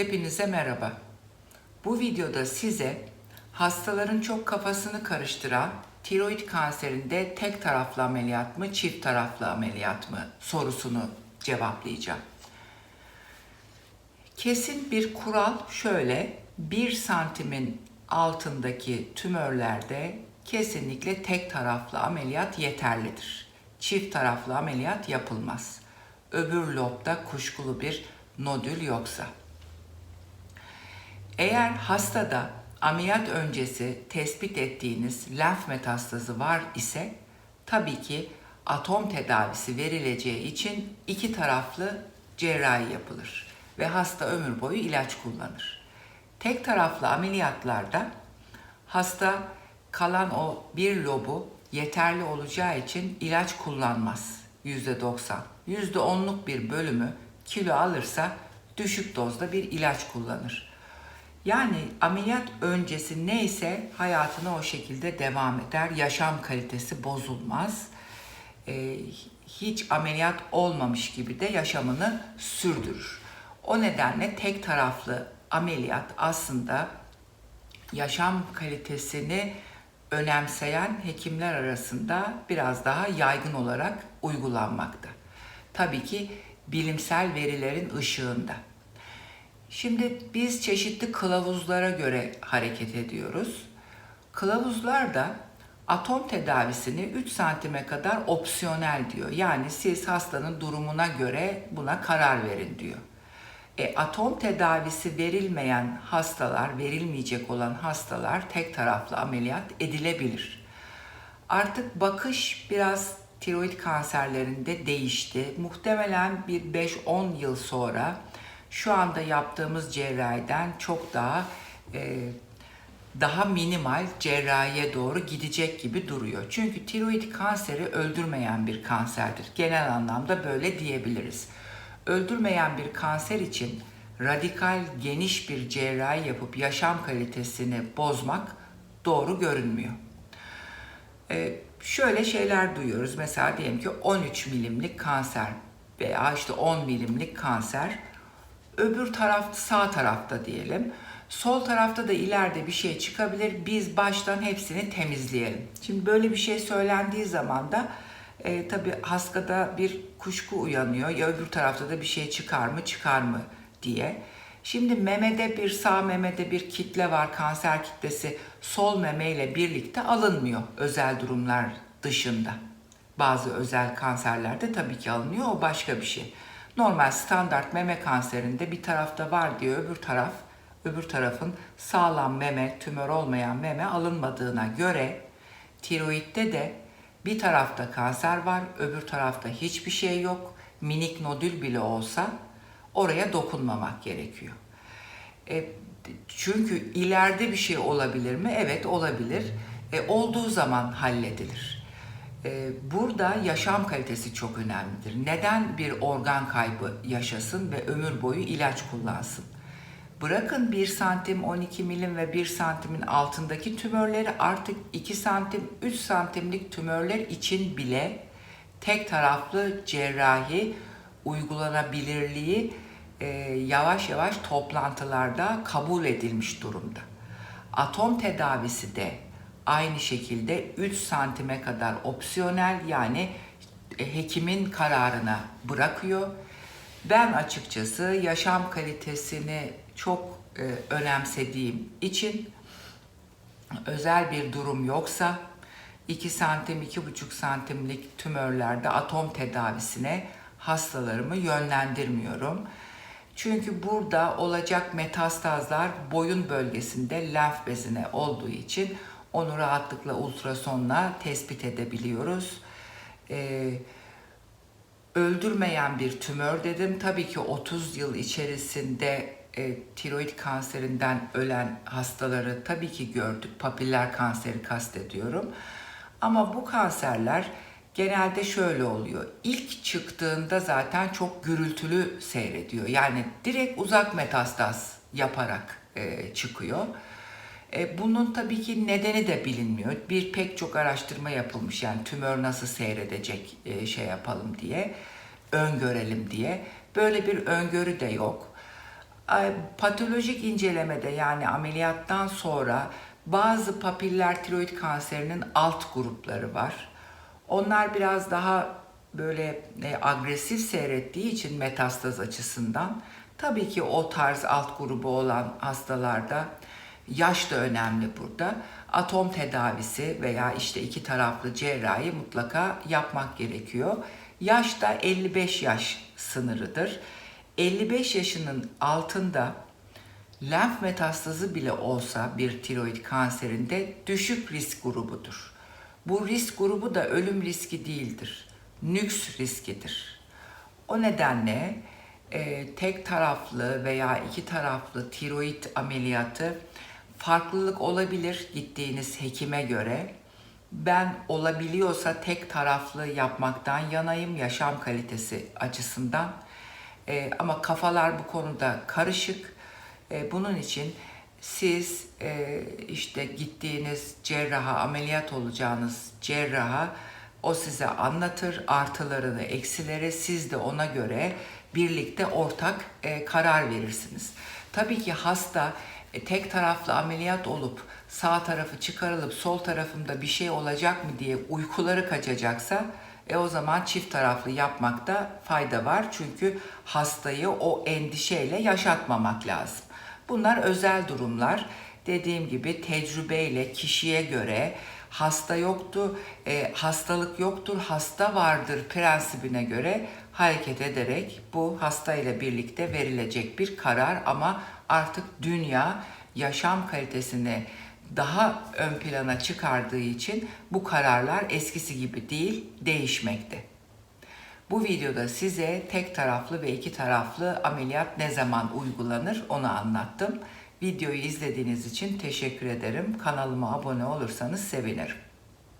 Hepinize merhaba. Bu videoda size hastaların çok kafasını karıştıran tiroid kanserinde tek taraflı ameliyat mı, çift taraflı ameliyat mı sorusunu cevaplayacağım. Kesin bir kural şöyle, 1 santimin altındaki tümörlerde kesinlikle tek taraflı ameliyat yeterlidir. Çift taraflı ameliyat yapılmaz. Öbür lobda kuşkulu bir nodül yoksa. Eğer hastada ameliyat öncesi tespit ettiğiniz lenf metastazı var ise tabii ki atom tedavisi verileceği için iki taraflı cerrahi yapılır ve hasta ömür boyu ilaç kullanır. Tek taraflı ameliyatlarda hasta kalan o bir lobu yeterli olacağı için ilaç kullanmaz %90. %10'luk bir bölümü kilo alırsa düşük dozda bir ilaç kullanır. Yani ameliyat öncesi neyse hayatına o şekilde devam eder. Yaşam kalitesi bozulmaz. Ee, hiç ameliyat olmamış gibi de yaşamını sürdürür. O nedenle tek taraflı ameliyat aslında yaşam kalitesini önemseyen hekimler arasında biraz daha yaygın olarak uygulanmakta. Tabii ki bilimsel verilerin ışığında. Şimdi biz çeşitli kılavuzlara göre hareket ediyoruz. Kılavuzlar da atom tedavisini 3 santime kadar opsiyonel diyor. Yani siz hastanın durumuna göre buna karar verin diyor. E, atom tedavisi verilmeyen hastalar, verilmeyecek olan hastalar tek taraflı ameliyat edilebilir. Artık bakış biraz tiroid kanserlerinde değişti. Muhtemelen bir 5-10 yıl sonra şu anda yaptığımız cerrahiden çok daha e, daha minimal cerrahiye doğru gidecek gibi duruyor. Çünkü tiroid kanseri öldürmeyen bir kanserdir. Genel anlamda böyle diyebiliriz. Öldürmeyen bir kanser için radikal geniş bir cerrahi yapıp yaşam kalitesini bozmak doğru görünmüyor. Ee, şöyle şeyler duyuyoruz. Mesela diyelim ki 13 milimlik kanser veya işte 10 milimlik kanser. Öbür taraf sağ tarafta diyelim. Sol tarafta da ileride bir şey çıkabilir. Biz baştan hepsini temizleyelim. Şimdi böyle bir şey söylendiği zaman da e, tabii hastada bir kuşku uyanıyor. Ya öbür tarafta da bir şey çıkar mı çıkar mı diye. Şimdi memede bir sağ memede bir kitle var kanser kitlesi sol meme ile birlikte alınmıyor özel durumlar dışında. Bazı özel kanserlerde tabii ki alınıyor o başka bir şey. Normal standart meme kanserinde bir tarafta var diye öbür taraf öbür tarafın sağlam meme tümör olmayan meme alınmadığına göre tiroidde de bir tarafta kanser var, öbür tarafta hiçbir şey yok. Minik nodül bile olsa oraya dokunmamak gerekiyor. E, çünkü ileride bir şey olabilir mi? Evet olabilir. E, olduğu zaman halledilir. E, burada yaşam kalitesi çok önemlidir. Neden bir organ kaybı yaşasın ve ömür boyu ilaç kullansın? Bırakın 1 santim, 12 milim ve 1 santimin altındaki tümörleri artık 2 santim, 3 santimlik tümörler için bile tek taraflı cerrahi uygulanabilirliği e, yavaş yavaş toplantılarda kabul edilmiş durumda. Atom tedavisi de aynı şekilde 3 santime kadar opsiyonel yani e, hekimin kararına bırakıyor. Ben açıkçası yaşam kalitesini çok e, önemsediğim için özel bir durum yoksa 2 santim, 2,5 santimlik tümörlerde atom tedavisine hastalarımı yönlendirmiyorum. Çünkü burada olacak metastazlar boyun bölgesinde lenf bezine olduğu için onu rahatlıkla ultrasonla tespit edebiliyoruz. Ee, öldürmeyen bir tümör dedim. Tabii ki 30 yıl içerisinde e, tiroid kanserinden ölen hastaları tabii ki gördük. Papiller kanseri kastediyorum. Ama bu kanserler genelde şöyle oluyor. İlk çıktığında zaten çok gürültülü seyrediyor. Yani direkt uzak metastaz yaparak e, çıkıyor. E, bunun tabii ki nedeni de bilinmiyor. Bir pek çok araştırma yapılmış yani tümör nasıl seyredecek e, şey yapalım diye, öngörelim diye. Böyle bir öngörü de yok. Patolojik incelemede yani ameliyattan sonra bazı papiller tiroid kanserinin alt grupları var. Onlar biraz daha böyle e, agresif seyrettiği için metastaz açısından tabii ki o tarz alt grubu olan hastalarda yaş da önemli burada. Atom tedavisi veya işte iki taraflı cerrahi mutlaka yapmak gerekiyor. Yaş da 55 yaş sınırıdır. 55 yaşının altında lenf metastazı bile olsa bir tiroid kanserinde düşük risk grubudur. Bu risk grubu da ölüm riski değildir. Nüks riskidir. O nedenle e, tek taraflı veya iki taraflı tiroid ameliyatı farklılık olabilir gittiğiniz hekime göre. Ben olabiliyorsa tek taraflı yapmaktan yanayım yaşam kalitesi açısından. E, ama kafalar bu konuda karışık. E, bunun için siz e, işte gittiğiniz cerraha, ameliyat olacağınız cerraha o size anlatır artılarını, eksileri siz de ona göre birlikte ortak e, karar verirsiniz. Tabii ki hasta e, tek taraflı ameliyat olup sağ tarafı çıkarılıp sol tarafımda bir şey olacak mı diye uykuları kaçacaksa e o zaman çift taraflı yapmakta fayda var. Çünkü hastayı o endişeyle yaşatmamak lazım. Bunlar özel durumlar. Dediğim gibi tecrübeyle kişiye göre hasta yoktu, e, hastalık yoktur, hasta vardır prensibine göre hareket ederek bu hasta ile birlikte verilecek bir karar ama artık dünya yaşam kalitesini daha ön plana çıkardığı için bu kararlar eskisi gibi değil, değişmekte. Bu videoda size tek taraflı ve iki taraflı ameliyat ne zaman uygulanır onu anlattım. Videoyu izlediğiniz için teşekkür ederim. Kanalıma abone olursanız sevinirim.